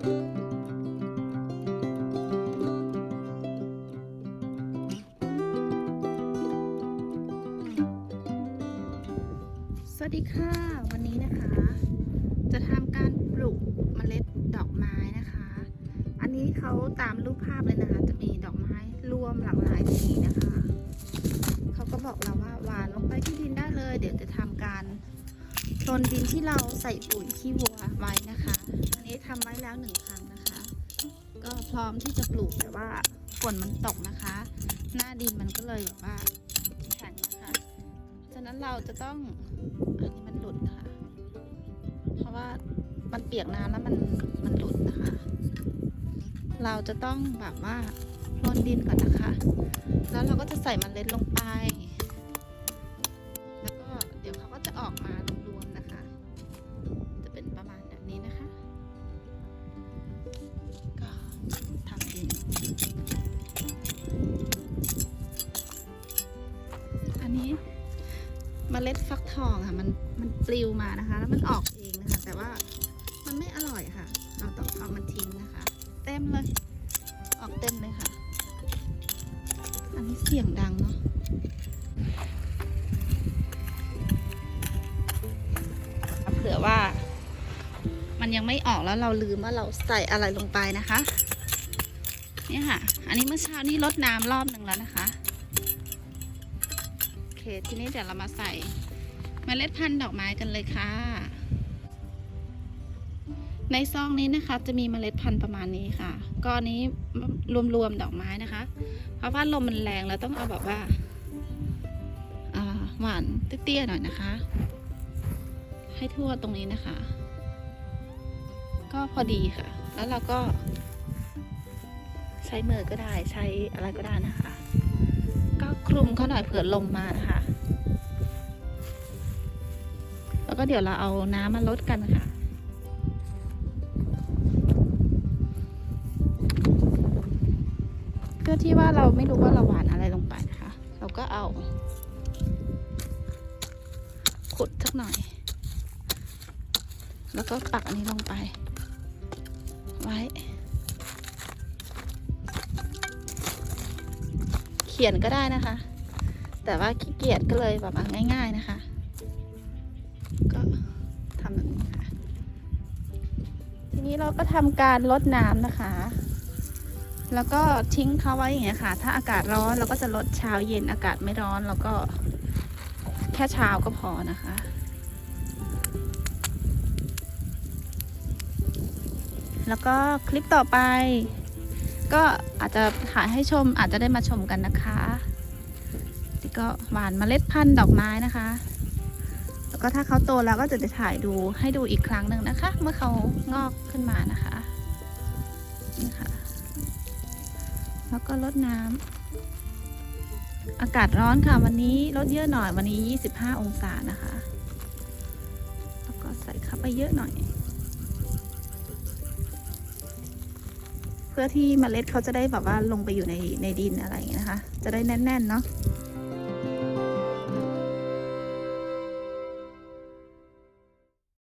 สวัสดีค่ะ วันนี้นะคะ จะทำการปลูกเมล็ดดอกไม้นะคะ อันนี้เขาตามรูปภาพเลยนะคะ จะมีดอกไม้รวมหลากหลายสีนะคะ เขาก็บอกเราว่าหวานลงไปที่ดินได้เลย เดี๋ยวจะทำการ โคลนดินที่เราใส่ปุ๋ยขี้วัวไว้นะคะ อันนี้ทำไว้แล้วหนึ่งครั้งนะคะ ก็พร้อมที่จะปลูกแต่ว่าฝนมันตกนะคะ หน้าดินมันก็เลยแบบว่าแข็งนะคะฉะนั้นเราจะต้องอันนี้มันหลุดนะคะเพราะว่ามันเปียกน้ำแล้วมันมันหลุดนะคะ เราจะต้องแบบว่าโรนดินก่อนนะคะ แล้วเราก็จะใส่มเมล็ดลงไป เมล็ดฟักทองค่ะ มันมันปลิวมานะคะ แล้วมันออกเองนะคะ แต่ว่ามันไม่อร่อยค่ะ เราต้องเอามันทิ้งนะคะ เต็มเลย ออกเต็มเลยค่ะ อันนี้เสียงดังเนาะเผื่อว่า มันยังไม่ออกแล้วเราลืมว่าเราใส่อะไรลงไปนะคะ เนี่ยค่ะ อันนี้เมื่อเช้านี้รดน้ำรอบหนึ่งแล้วนะคะ เค ทีนี้เดี๋ยวเรามาใส่เมล็ดพันธุ์ดอกไม้กันเลยค่ะ ในซองนี้นะคะ จะมีเมล็ดพันธุ์ประมาณนี้ค่ะก็อันนี้รวมๆดอกไม้นะคะ เพราะว่าลมมันแรงแล้วต้องเอาแบบว่าหวานเตี้ยๆหน่อยนะคะ ให้ทั่วตรงนี้นะคะ ก็พอดีค่ะ แล้วเราก็ใช้มือก็ได้ใช้อะไรก็ได้นะคะ คลุมเขาหน่อยเผื่อลมมานะคะ แล้วก็เดี๋ยวเราเอาน้ำมาลดกันค่ะเพื่อที่ว่าเราไม่รู้ว่าเราหวานอะไรลงไปนะคะ เราก็เอา ขุดสักหน่อย แล้วก็ปักอันนี้ลงไป ไว้ ขียนก็ได้นะคะ แต่ว่าขี้เกียจก็เลยแบบง่าย ๆนะคะ ก็ทำแบบนี้ค่ะ ทีนี้เราก็ทำการลดน้ำนะคะ แล้วก็ทิ้งเขาไว้อย่างเงี้ยค่ะ ถ้าอากาศร้อนเราก็จะลดเช้าเย็นอากาศไม่ร้อนเราก็แค่เช้าก็พอนะคะแล้วก็คลิปต่อไป ก็อาจจะถ่ายให้ชมอาจจะได้มาชมกันนะคะนี่ก็หวานเมล็ดพันธุ์ดอกไม้นะคะ แล้วก็ถ้าเขาโตแล้วก็จะได้ถ่ายดูให้ดูอีกครั้งหนึ่งนะคะ เมื่อเขางอกขึ้นมานะคะนี่ค่ะแล้วก็ลดน้ำอากาศร้อนค่ะ วันนี้ลดเยอะหน่อยวันนี้ 25 องศานะคะ แล้วก็ใส่เข้าไปเยอะหน่อย เพื่อที่เมล็ดเขาจะได้แบบว่าลงไปอยู่ในในดินอะไรอย่างเงี้ยนะคะ จะได้แน่นๆเนาะ